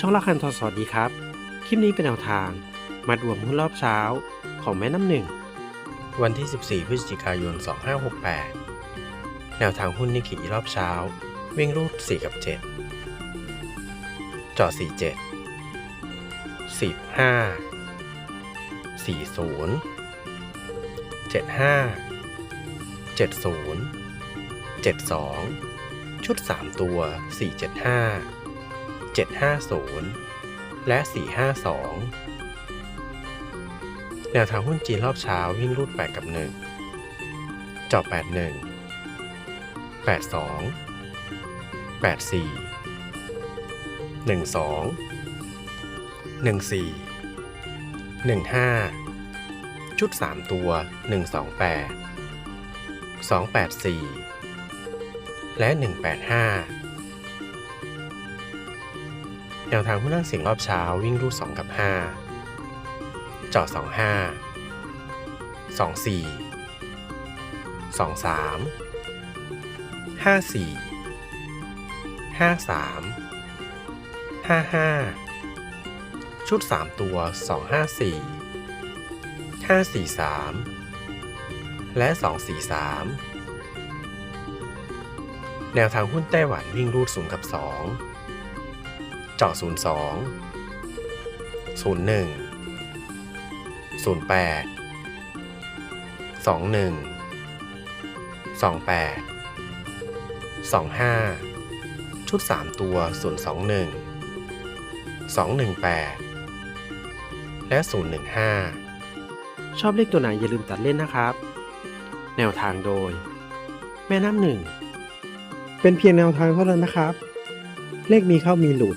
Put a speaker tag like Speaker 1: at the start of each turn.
Speaker 1: ช่องละคันทอสวัสดีครับ คลิปนี้เป็นแนวทางมัดรวมหุ้นรอบเช้าของแม่น้ำหนึ่ง วันที่ 14 พฤศจิกายน 2568 แนวทางหุ้นนิกเกิรอบเช้า วิ่งรูด4 กับ 7 จอ47 45 40 75 70 72 ชุด 3 ตัว 475 750 และ 452 แนวทางหุ้นจีนรอบเช้าวิ่งรูด 8 กับ 1 จอบ 81 82 84 12 14 15 ชุด 3 ตัว 128 284 และ 185 แนวทางผู้นั่งเสียงรอบเช้าวิ่งรูด2 กับ 5 จอด 25 24 23 54 53 55 ชุด 3 ตัว 254 543 และ 243 แนวทางหุ้นไต้หวันวิ่งรูด0กับ 2 เจาะ 02 01 08 21 28 25 ชุด 3 ตัว 021 218 และ 015 ชอบเลขตัวไหนอย่าลืมตัดเล่นนะครับ แนวทางโดย แม่น้ำหนึ่ง เป็นเพียงแนวทางเท่านั้นนะครับ เลขมีเข้ามีหลุด